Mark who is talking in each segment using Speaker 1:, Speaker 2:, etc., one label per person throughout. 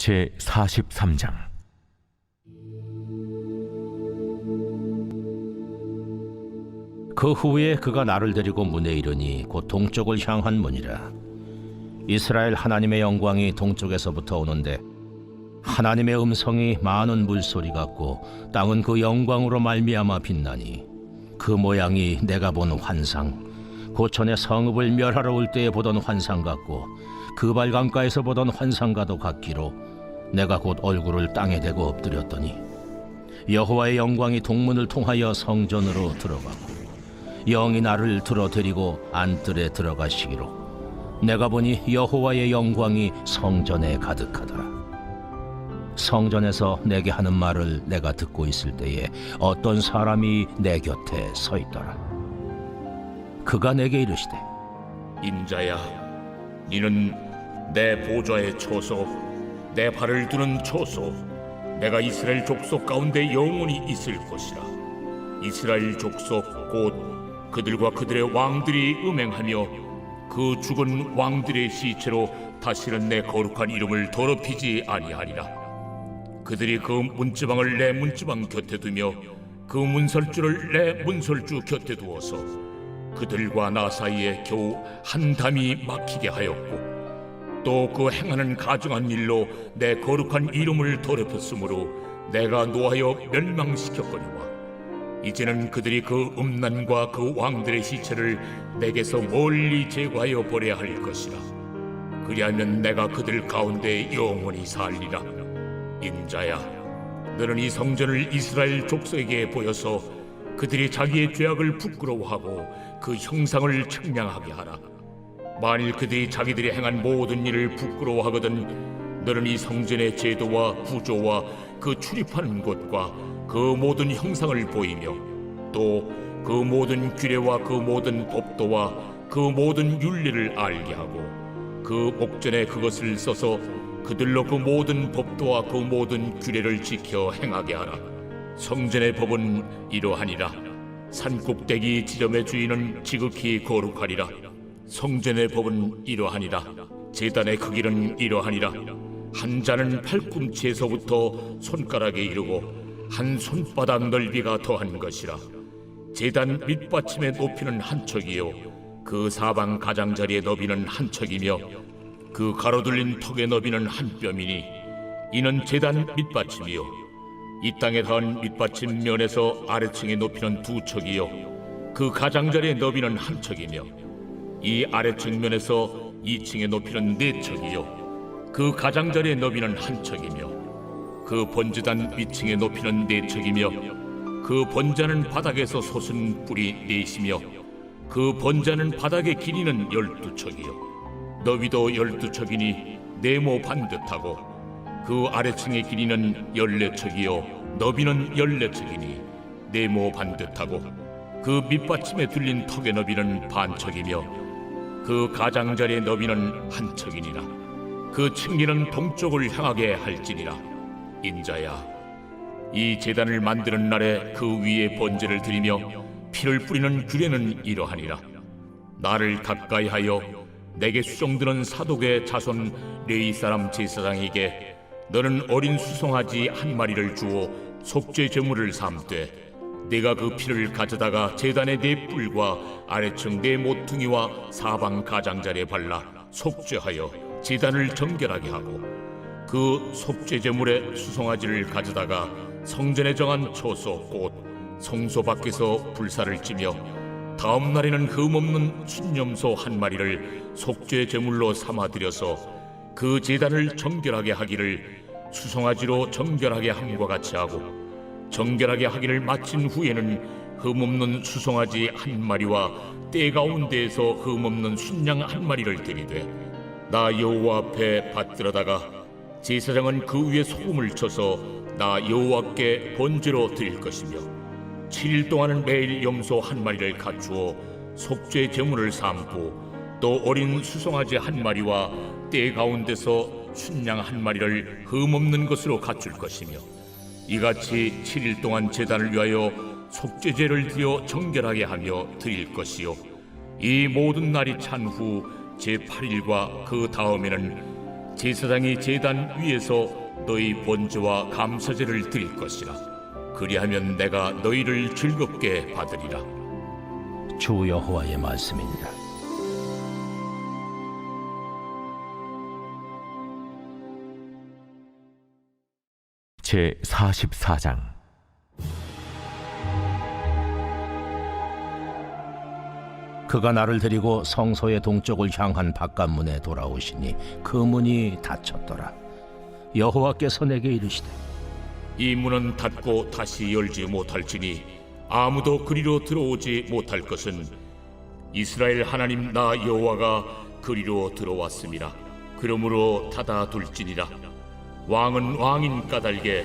Speaker 1: 제 43장.
Speaker 2: 그 후에 그가 나를 데리고 문에 이르니 곧 동쪽을 향한 문이라. 이스라엘 하나님의 영광이 동쪽에서부터 오는데 하나님의 음성이 많은 물소리 같고 땅은 그 영광으로 말미암아 빛나니 그 모양이 내가 본 환상 고천의 성읍을 멸하러 올 때에 보던 환상 같고 그 발강가에서 보던 환상과도 같기로 내가 곧 얼굴을 땅에 대고 엎드렸더니 여호와의 영광이 동문을 통하여 성전으로 들어가고 영이 나를 들어 데리고 안뜰에 들어가시기로. 내가 보니 여호와의 영광이 성전에 가득하더라. 성전에서 내게 하는 말을 내가 듣고 있을 때에 어떤 사람이 내 곁에 서 있더라. 그가 내게 이르시되
Speaker 3: 인자야, 니는 내 보좌의 초소, 내 발을 두는 초소, 내가 이스라엘 족속 가운데 영원히 있을 것이라. 이스라엘 족속 곧 그들과 그들의 왕들이 음행하며 그 죽은 왕들의 시체로 다시는 내 거룩한 이름을 더럽히지 아니하리라. 그들이 그 문지방을 내 문지방 곁에 두며 그 문설주를 내 문설주 곁에 두어서 그들과 나 사이에 겨우 한 담이 막히게 하였고 또 그 행하는 가증한 일로 내 거룩한 이름을 더럽혔으므로 내가 노하여 멸망시켰거니와 이제는 그들이 그 음란과 그 왕들의 시체를 내게서 멀리 제거하여 버려야 할 것이라 그리하면 내가 그들 가운데 영원히 살리라 인자야 너는 이 성전을 이스라엘 족속에게 보여서 그들이 자기의 죄악을 부끄러워하고 그 형상을 측량하게 하라. 만일 그들이 자기들이 행한 모든 일을 부끄러워하거든 너는 이 성전의 제도와 구조와 그 출입하는 곳과 그 모든 형상을 보이며 또 그 모든 규례와 그 모든 법도와 그 모든 윤리를 알게 하고 그 목전에 그것을 써서 그들로 그 모든 법도와 그 모든 규례를 지켜 행하게 하라. 성전의 법은 이러하니라. 산꼭대기 지점의 주인은 지극히 거룩하리라. 성전의 법은 이러하니라. 제단의 크기는 이러하니라. 한 자는 팔꿈치에서부터 손가락에 이르고 한 손바닥 넓이가 더한 것이라. 제단 밑받침의 높이는 한 척이요 그 사방 가장자리의 너비는 한 척이며 그 가로둘린 턱의 너비는 한 뼘이니 이는 제단 밑받침이요 이 땅에 닿은 밑받침 면에서 아래층의 높이는 두 척이요 그 가장자리의 너비는 한 척이며 이 아래층 면에서 이층의 높이는 네 척이요. 그 가장자리의 너비는 한 척이며 그 번제단 위층의 높이는 네 척이며 그 번자는 바닥에서 솟은 뿔이 넷이며 그 번자는 바닥의 길이는 열두 척이요. 너비도 열두 척이니 네모 반듯하고 그 아래층의 길이는 열네 척이요. 너비는 열네 척이니 네모 반듯하고 그 밑받침에 둘린 턱의 너비는 반 척이며 그 가장자리의 너비는 한 척이니라. 그 층기는 동쪽을 향하게 할지니라. 인자야 이 제단을 만드는 날에 그 위에 번제를 드리며 피를 뿌리는 규례는 이러하니라. 나를 가까이 하여 내게 수종드는 사독의 자손 레이 사람 제사장에게 너는 어린 수송아지 한 마리를 주어 속죄 제물을 삼되 내가 그 피를 가져다가 제단의 네 뿔과 아래층 네 모퉁이와 사방 가장자리에 발라 속죄하여 제단을 정결하게 하고 그 속죄 제물의 수송아지를 가져다가 성전에 정한 초소 곧 성소 밖에서 불사를 찌며 다음 날에는 흠없는 순념소 한 마리를 속죄 제물로 삼아 들여서 그 제단을 정결하게 하기를 수송아지로 정결하게 함과 같이 하고 정결하게 하기를 마친 후에는 흠없는 수송아지 한 마리와 때 가운데에서 흠없는 순양 한 마리를 드리되 나 여호와 앞에 받들어다가 제사장은 그 위에 소금을 쳐서 나 여호와께 번제로 드릴 것이며 7일 동안은 매일 염소 한 마리를 갖추어 속죄 제물을 삼고 또 어린 수송아지 한 마리와 때 가운데서 순양 한 마리를 흠없는 것으로 갖출 것이며 이같이 7일 동안 제단을 위하여 속죄제를 드려 정결하게 하며 드릴 것이요. 이 모든 날이 찬 후 제8일과 그 다음에는 제사장이 제단 위에서 너희 번제와 감사제를 드릴 것이라. 그리하면 내가 너희를 즐겁게 받으리라.
Speaker 2: 주 여호와의 말씀이니라.
Speaker 1: 제 44장.
Speaker 2: 그가 나를 데리고 성소의 동쪽을 향한 바깥문에 돌아오시니 그 문이 닫혔더라. 여호와께서 내게 이르시되
Speaker 3: 이 문은 닫고 다시 열지 못할지니 아무도 그리로 들어오지 못할 것은 이스라엘 하나님 나 여호와가 그리로 들어왔음이라 그러므로 닫아 둘지니라 왕은 왕인 까닭에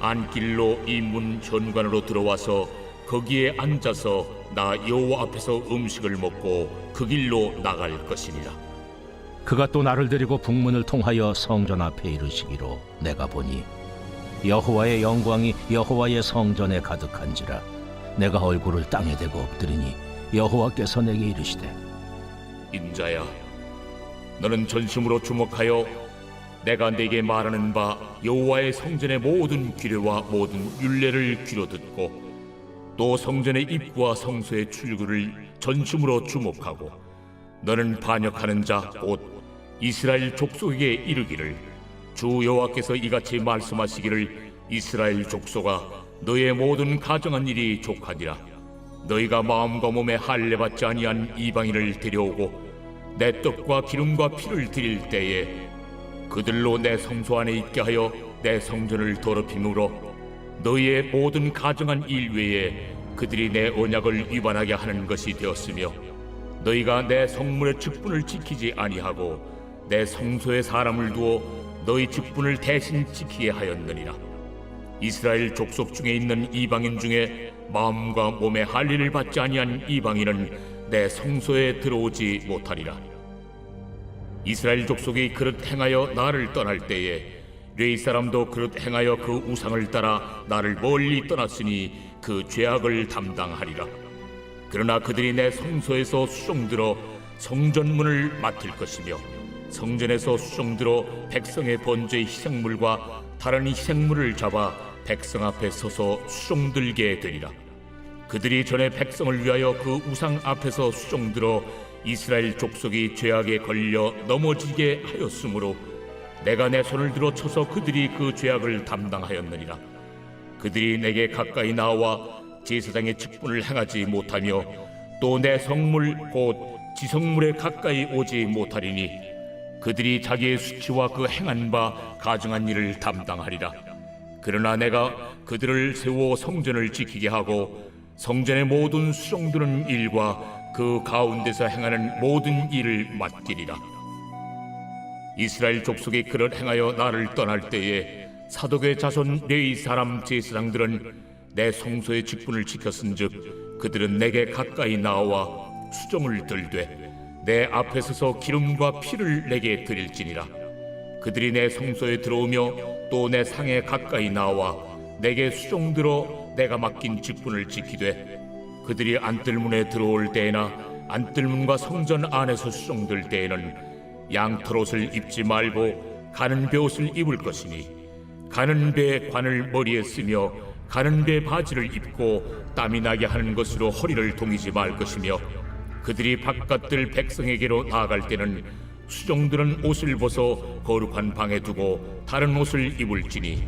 Speaker 3: 안길로 이 문 현관으로 들어와서 거기에 앉아서 나 여호와 앞에서 음식을 먹고 그 길로 나갈 것이니라.
Speaker 2: 그가 또 나를 데리고 북문을 통하여 성전 앞에 이르시기로 내가 보니 여호와의 영광이 여호와의 성전에 가득한지라 내가 얼굴을 땅에 대고 엎드리니 여호와께서 내게 이르시되
Speaker 3: 인자야, 너는 전심으로 주목하여 내가 네게 말하는 바 여호와의 성전의 모든 규례와 모든 율례를 귀로 듣고 또 성전의 입구와 성소의 출구를 전심으로 주목하고 너는 반역하는 자 곧 이스라엘 족속에게 이르기를 주 여호와께서 이같이 말씀하시기를 이스라엘 족속아 너의 모든 가정한 일이 족하니라. 너희가 마음과 몸에 할례 받지 아니한 이방인을 데려오고 내 떡과 기름과 피를 드릴 때에 그들로 내 성소 안에 있게 하여 내 성전을 더럽힘으로 너희의 모든 가정한 일 외에 그들이 내 언약을 위반하게 하는 것이 되었으며 너희가 내 성문의 직분을 지키지 아니하고 내 성소에 사람을 두어 너희 직분을 대신 지키게 하였느니라 이스라엘 족속 중에 있는 이방인 중에 마음과 몸에 할례를 받지 아니한 이방인은 내 성소에 들어오지 못하리라. 이스라엘 족속이 그릇 행하여 나를 떠날 때에 레이 사람도 그릇 행하여 그 우상을 따라 나를 멀리 떠났으니 그 죄악을 담당하리라. 그러나 그들이 내 성소에서 수종 들어 성전문을 맡을 것이며 성전에서 수종 들어 백성의 번제의 희생물과 다른 희생물을 잡아 백성 앞에 서서 수종 들게 되리라. 그들이 전에 백성을 위하여 그 우상 앞에서 수종 들어 이스라엘 족속이 죄악에 걸려 넘어지게 하였으므로 내가 내 손을 들어 쳐서 그들이 그 죄악을 담당하였느니라. 그들이 내게 가까이 나와 제사장의 직분을 행하지 못하며 또 내 성물 곧 지성물에 가까이 오지 못하리니 그들이 자기의 수치와 그 행한 바 가증한 일을 담당하리라. 그러나 내가 그들을 세워 성전을 지키게 하고 성전의 모든 수종드는 일과 그 가운데서 행하는 모든 일을 맡기리라. 이스라엘 족속이 그를 행하여 나를 떠날 때에 사독의 자손 레위 사람 제사장들은 내 성소의 직분을 지켰은즉 그들은 내게 가까이 나와 수종을 들되 내 앞에 서서 기름과 피를 내게 드릴지니라 그들이 내 성소에 들어오며 또 내 상에 가까이 나와 내게 수종 들어 내가 맡긴 직분을 지키되 그들이 안뜰문에 들어올 때에나 안뜰문과 성전 안에서 수종들 때에는 양털옷을 입지 말고 가는 베옷을 입을 것이니 가는 배 관을 머리에 쓰며 가는 배 바지를 입고 땀이 나게 하는 것으로 허리를 동이지 말 것이며 그들이 바깥들 백성에게로 나아갈 때는 수종들은 옷을 벗어 거룩한 방에 두고 다른 옷을 입을지니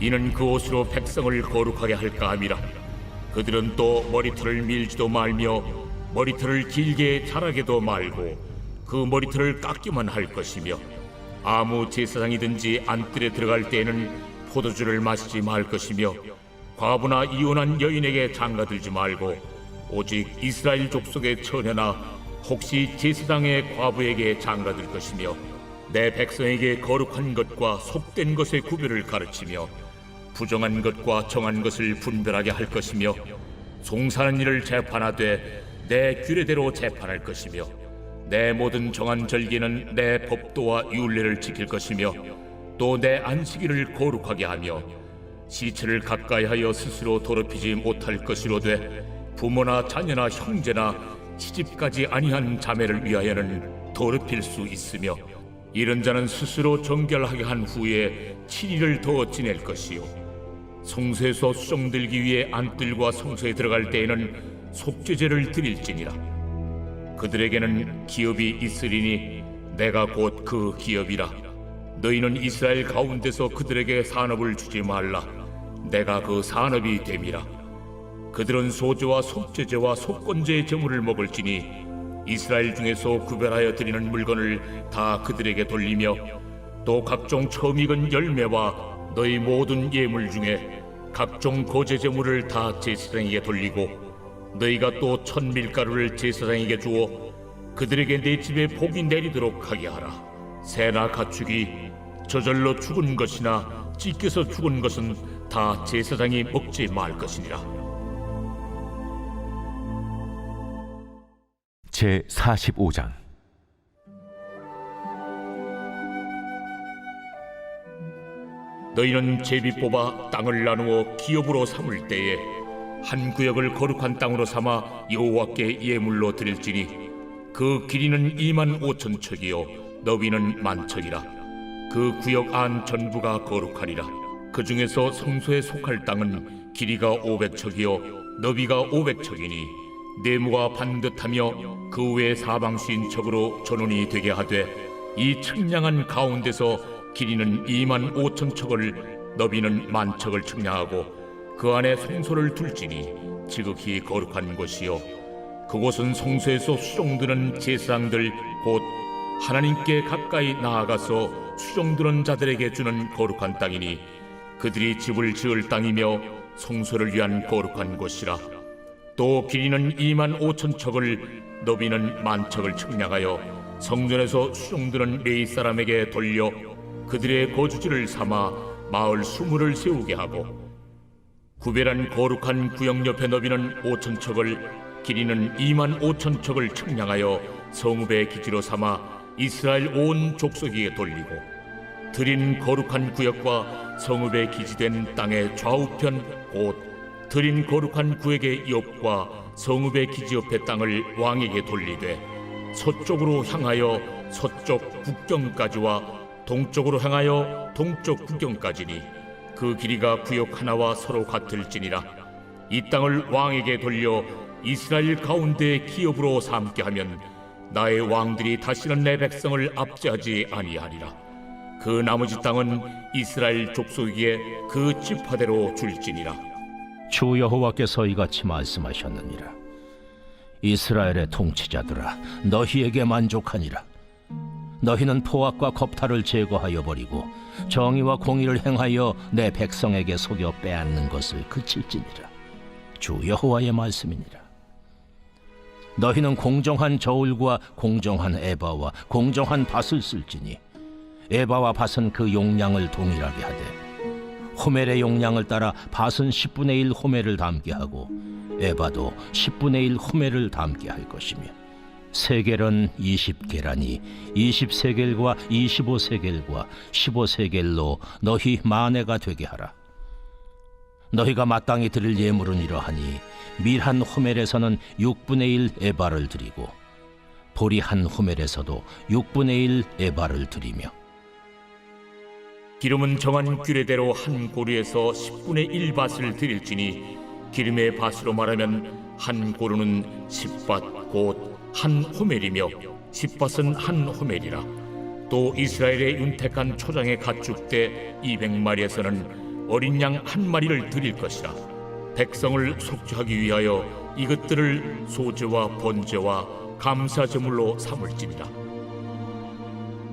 Speaker 3: 이는 그 옷으로 백성을 거룩하게 할까 함이라 그들은 또 머리털을 밀지도 말며 머리털을 길게 자라게도 말고 그 머리털을 깎기만 할 것이며 아무 제사장이든지 안뜰에 들어갈 때에는 포도주를 마시지 말 것이며 과부나 이혼한 여인에게 장가들지 말고 오직 이스라엘 족속의 처녀나 혹시 제사장의 과부에게 장가들 것이며 내 백성에게 거룩한 것과 속된 것의 구별을 가르치며 부정한 것과 정한 것을 분별하게 할 것이며 송사는 일을 재판하되 내 규례대로 재판할 것이며 내 모든 정한 절기는 내 법도와 율례를 지킬 것이며 또 내 안식일을 거룩하게 하며 시체를 가까이 하여 스스로 더럽히지 못할 것이로되 부모나 자녀나 형제나 시집까지 아니한 자매를 위하여는 더럽힐 수 있으며 이런 자는 스스로 정결하게 한 후에 7일을 더 지낼 것이요 성소에서 수정들기 위해 안뜰과 성소에 들어갈 때에는 속죄제를 드릴지니라. 그들에게는 기업이 있으리니 내가 곧 그 기업이라. 너희는 이스라엘 가운데서 그들에게 산업을 주지 말라. 내가 그 산업이 됨이라. 그들은 소제와 속죄제와 속건제의 제물을 먹을지니 이스라엘 중에서 구별하여 드리는 물건을 다 그들에게 돌리며 또 각종 처음 익은 열매와 너희 모든 예물 중에 각종 거제 제물을 다 제사장에게 돌리고 너희가 또 천밀가루를 제사장에게 주어 그들에게 내 집에 복이 내리도록 하게 하라. 새나 가축이 저절로 죽은 것이나 찢겨서 죽은 것은 다 제사장이 먹지 말 것이니라.
Speaker 1: 제 45장
Speaker 3: 너희는 제비 뽑아 땅을 나누어 기업으로 삼을 때에 한 구역을 거룩한 땅으로 삼아 여호와께 예물로 드릴지니 그 길이는 2만 5천 척이요 너비는 만 척이라. 그 구역 안 전부가 거룩하리라. 그 중에서 성소에 속할 땅은 길이가 500척이요 너비가 500척이니 네모가 반듯하며 그 외 사방 쉰척으로 전원이 되게 하되 이 측량한 가운데서 길이는 2만 5천 척을 너비는 만 척을 측량하고 그 안에 성소를 둘지니 지극히 거룩한 곳이요. 그곳은 성소에서 수종드는 제사장들 곧 하나님께 가까이 나아가서 수종드는 자들에게 주는 거룩한 땅이니 그들이 집을 지을 땅이며 성소를 위한 거룩한 곳이라. 또 길이는 2만 5천 척을 너비는 만 척을 측량하여 성전에서 수종드는 레이 사람에게 돌려 그들의 거주지를 삼아 마을 수물을 세우게 하고 구별한 거룩한 구역 옆에 너비는 5천 척을 길이는 2만 5천 척을 측량하여 성읍의 기지로 삼아 이스라엘 온 족속에게 돌리고 드린 거룩한 구역과 성읍의 기지된 땅의 좌우편 곧 드린 거룩한 구역의 옆과 성읍의 기지 옆의 땅을 왕에게 돌리되 서쪽으로 향하여 서쪽 국경까지와 동쪽으로 향하여 동쪽 국경까지니 그 길이가 구역 하나와 서로 같을지니라. 이 땅을 왕에게 돌려 이스라엘 가운데 기업으로 삼게 하면 나의 왕들이 다시는 내 백성을 압제하지 아니하리라. 그 나머지 땅은 이스라엘 족속에게 그 지파대로 줄지니라.
Speaker 2: 주 여호와께서 이같이 말씀하셨느니라. 이스라엘의 통치자들아 너희에게 만족하니라 너희는 포악과 겁탈을 제거하여 버리고 정의와 공의를 행하여 내 백성에게 속여 빼앗는 것을 그칠지니라. 주 여호와의 말씀이니라. 너희는 공정한 저울과 공정한 에바와 공정한 밭을 쓸지니 에바와 밭은 그 용량을 동일하게 하되 호멜의 용량을 따라 밭은 10분의 1 호멜을 담게 하고 에바도 10분의 1 호멜을 담게 할 것이며 세겔은 20계란이 20세겔과 25세겔과 15세겔로 너희 만회가 되게 하라. 너희가 마땅히 드릴 예물은 이러하니 밀한 호멜에서는 6분의 1 에바를 드리고 보리 한 호멜에서도 6분의 1 에바를 드리며.
Speaker 3: 기름은 정한 규례대로 한 고루에서 10분의 1밭을 드릴지니 기름의 밭으로 말하면 한 고루는 10밭 곧 한 호멜이며 10밭은 한 호멜이라. 또 이스라엘의 윤택한 초장의 가축 때 200마리에서는 어린 양 한 마리를 드릴 것이라. 백성을 속죄하기 위하여 이것들을 소제와 번제와 감사 제물로 삼을지니라.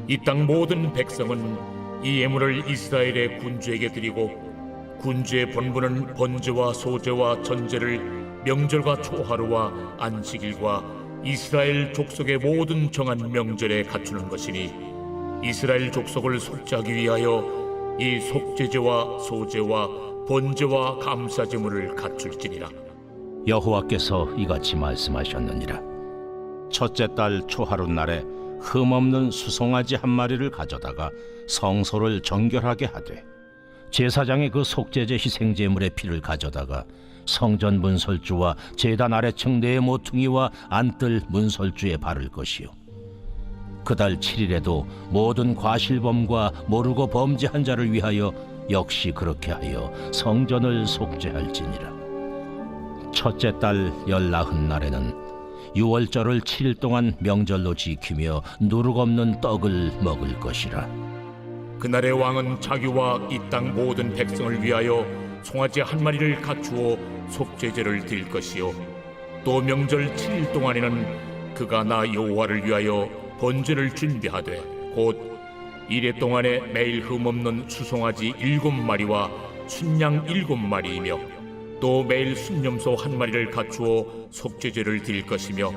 Speaker 3: 이 땅 모든 백성은 이 예물을 이스라엘의 군주에게 드리고 군주의 본분은 번제와 소제와 전제를 명절과 초하루와 안식일과 이스라엘 족속의 모든 정한 명절에 갖추는 것이니 이스라엘 족속을 속죄하기 위하여 이 속죄제와 소제와 번제와 감사 제물을 갖출지니라.
Speaker 2: 여호와께서 이같이 말씀하셨느니라. 첫째 달 초하루 날에 흠없는 수송아지 한 마리를 가져다가 성소를 정결하게 하되 제사장이 그 속죄제 희생제물의 피를 가져다가 성전 문설주와 제단 아래층 네 모퉁이와 안뜰 문설주에 바를 것이요. 그달 7일에도 모든 과실범과 모르고 범죄한 자를 위하여 역시 그렇게 하여 성전을 속죄할지니라. 첫째 달 열나흔 날에는 유월절을 7일 동안 명절로 지키며 누룩 없는 떡을 먹을 것이라.
Speaker 3: 그날의 왕은 자기와 이 땅 모든 백성을 위하여 송아지 한 마리를 갖추어 속죄제를 드릴 것이요. 또 명절 7일 동안에는 그가 나 여호와를 위하여 번제를 준비하되 곧 이래 동안에 매일 흠없는 수송아지 일곱 마리와 순양 일곱 마리이며 또 매일 순념소 한 마리를 갖추어 속죄제를 드릴 것이며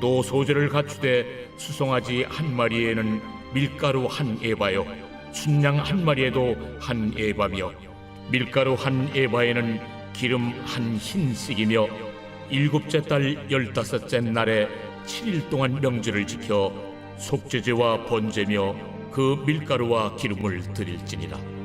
Speaker 3: 또 소제를 갖추되 수송아지 한 마리에는 밀가루 한 에바요 순양 한 마리에도 한 에바며 밀가루 한 에바에는 기름 한 흰씩이며 일곱째 달 열다섯째 날에 7일 동안 명절을 지켜 속죄제와 번제며 그 밀가루와 기름을 드릴지니라